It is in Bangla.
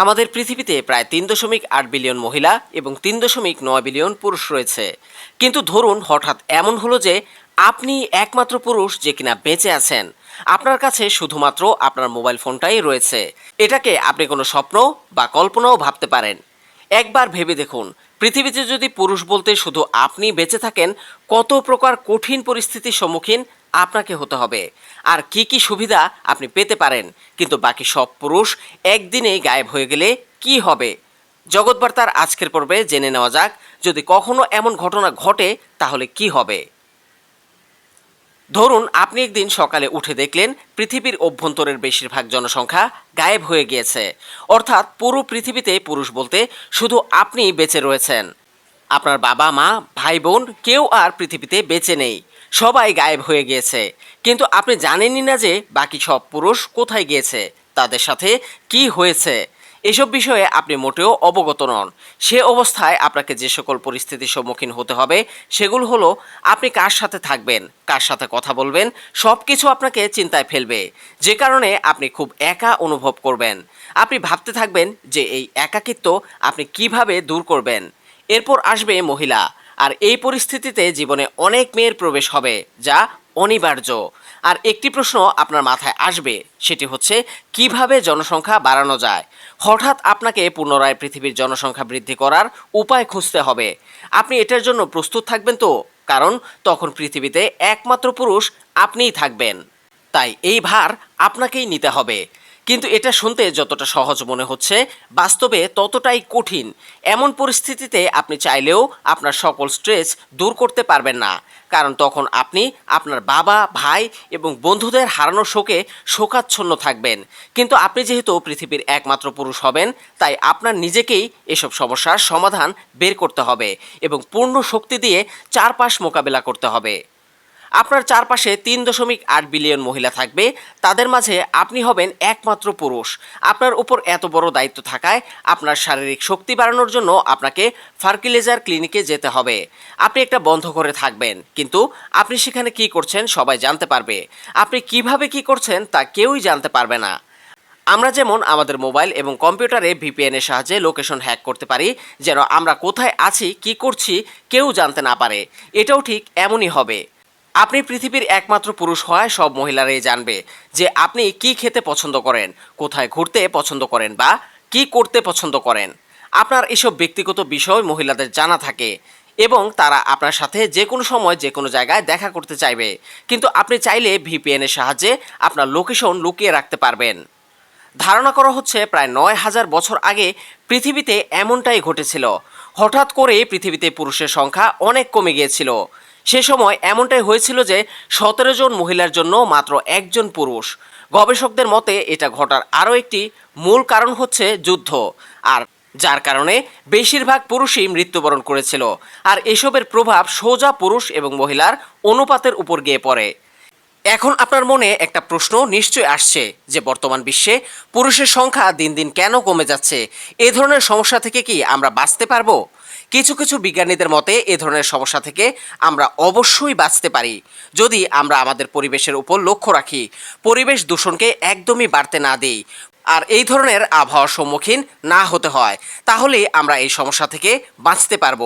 আমাদের পৃথিবীতে প্রায় তিন দশমিক আট বিলিয়ন মহিলা এবং তিন দশমিক নয় বিলিয়ন পুরুষ রয়েছে। কিন্তু ধরুন, হঠাৎ এমন হলো যে আপনি একমাত্র পুরুষ যে কিনা বেঁচে আছেন। আপনার কাছে শুধুমাত্র আপনার মোবাইল ফোনটাই রয়েছে। এটাকে আপনি কোনো স্বপ্ন বা কল্পনাও ভাবতে পারেন। একবার ভেবে দেখুন, পৃথিবীতে যদি পুরুষ বলতে শুধু আপনি বেঁচে থাকেন, কত প্রকার কঠিন পরিস্থিতির সম্মুখীন আপনাকে হতে হবে। আর কি কি সুবিধা আপনি পেতে পারেন, কিন্তু বাকি সব পুরুষ একদিনেই গায়েব হয়ে গেলে কি হবে? জগৎবার্তার আজকের পর্বে জেনে নেওয়া যাক, যদি কখনো এমন ঘটনা ঘটে, তাহলে কি হবে? ধরুন, আপনি একদিন সকালে উঠে দেখলেন, পৃথিবীর অভ্যন্তরের বেশিরভাগ জনসংখ্যা গায়েব হয়ে গিয়েছে। অর্থাৎ পুরো পৃথিবীতে পুরুষ বলতে শুধু আপনি বেঁচে রয়েছেন। আপনার বাবা মা ভাই বোন কেউ আর পৃথিবীতে বেঁচে নেই। সবাই গায়েব হয়ে গিয়েছে। কিন্তু আপনি জানেনই না যে বাকি সব পুরুষ কোথায় গিয়েছে, তাদের সাথে কি হয়েছে? এসব বিষয়ে আপনি মোটেও অবগত নন। সে অবস্থায় আপনাকে যে সকল পরিস্থিতির সম্মুখীন হতে হবে, সেগুলো হলো, আপনি কার সাথে থাকবেন, কার সাথে কথা বলবেন সব কিছু আপনাকে চিন্তায় ফেলবে। যে কারণে আপনি খুব একা অনুভব করবেন। আপনি ভাবতে থাকবেন যে এই একাকিত্ব আপনি কীভাবে দূর করবেন। এরপর আসবে মহিলা। আর এই পরিস্থিতিতে জীবনে অনেক মেয়ের প্রবেশ হবে, যা অনিবার্য। আর একটি প্রশ্ন আপনার মাথায় আসবে, সেটি হচ্ছে, কীভাবে জনসংখ্যা বাড়ানো যায়? হঠাৎ আপনাকে পুনরায় পৃথিবীর জনসংখ্যা বৃদ্ধি করার উপায় খুঁজতে হবে। আপনি এটার জন্য প্রস্তুত থাকবেন তো? কারণ তখন পৃথিবীতে একমাত্র পুরুষ আপনিই থাকবেন। তাই এই ভার আপনাকেই নিতে হবে। কিন্তু এটা শুনতে যতটা সহজ মনে হচ্ছে, বাস্তবে ততটাই কঠিন। এমন পরিস্থিতিতে আপনি চাইলেও আপনার সকল স্ট্রেস দূর করতে পারবেন না। কারণ তখন আপনি আপনার বাবা, ভাই এবং বন্ধুদের হারানোর শোকে শোকাচ্ছন্ন থাকবেন। কিন্তু আপনি যেহেতু পৃথিবীর একমাত্র পুরুষ হবেন, তাই আপনার নিজেকেই এসব সমস্যার সমাধান বের করতে হবে এবং পূর্ণ শক্তি দিয়ে চারপাশ মোকাবেলা করতে হবে। আপনার চারপাশে তিন দশমিক আট বিলিয়ন মহিলা থাকবে। তাদের মাঝে আপনি হবেন একমাত্র পুরুষ। আপনার উপর এত বড় দায়িত্ব থাকায় আপনার শারীরিক শক্তি বাড়ানোর জন্য আপনাকে ফার্কিলেজার ক্লিনিকে যেতে হবে। আপনি একটা বন্ধ করে থাকবেন, কিন্তু আপনি সেখানে কি করছেন সবাই জানতে পারবে। আপনি কীভাবে কি করছেন তা কেউই জানতে পারবে না। আমরা যেমন আমাদের মোবাইল এবং কম্পিউটারে ভিপিএন এর সাহায্যে লোকেশন হ্যাক করতে পারি, যেন আমরা কোথায় আছি, কি করছি, কেউ জানতে না পারে। এটাও ঠিক এমনই হবে। আপনি পৃথিবীর একমাত্র পুরুষ হওয়ায় সব মহিলারাই জানবে যে আপনি কি খেতে পছন্দ করেন, কোথায় ঘুরতে পছন্দ করেন বা কি করতে পছন্দ করেন। আপনার এসব ব্যক্তিগত বিষয় মহিলাদের জানা থাকে এবং তারা আপনার সাথে যে কোনো সময় যে কোনো জায়গায় দেখা করতে চাইবে। কিন্তু আপনি চাইলে ভিপিএনের সাহায্যে আপনার লোকেশন লুকিয়ে রাখতে পারবেন। ধারণা করা হচ্ছে প্রায় নয় হাজার বছর আগে পৃথিবীতে এমনটাই ঘটেছিল। হঠাৎ করে পৃথিবীতে পুরুষের সংখ্যা অনেক কমে গিয়েছিল। সে সময় এমনটাই হয়েছিল যে সতেরো জন মহিলার জন্য মাত্র একজন পুরুষ। গবেষকদের মতে এটা ঘটার আরও একটি মূল কারণ হচ্ছে যুদ্ধ। আর যার কারণে বেশিরভাগ পুরুষই মৃত্যুবরণ করেছিল। আর এসবের প্রভাব সোজা পুরুষ এবং মহিলার অনুপাতের উপর গিয়ে পড়ে। এখন আপনার মনে একটা প্রশ্ন নিশ্চয় আসছে যে বর্তমান বিশ্বে পুরুষের সংখ্যা দিন দিন কেন কমে যাচ্ছে? এ ধরনের সমস্যা থেকে কি আমরা বাঁচতে পারব? কিছু কিছু বিজ্ঞানীদের মতে এ ধরনের সমস্যা থেকে আমরা অবশ্যই বাঁচতে পারি। যদি আমরা আমাদের পরিবেশের উপর লক্ষ্য রাখি, পরিবেশ দূষণকে একদমই বাড়তে না দিই আর এই ধরনের আবহাওয়ার সম্মুখীন না হতে হয়, তাহলে আমরা এই সমস্যা থেকে বাঁচতে পারব।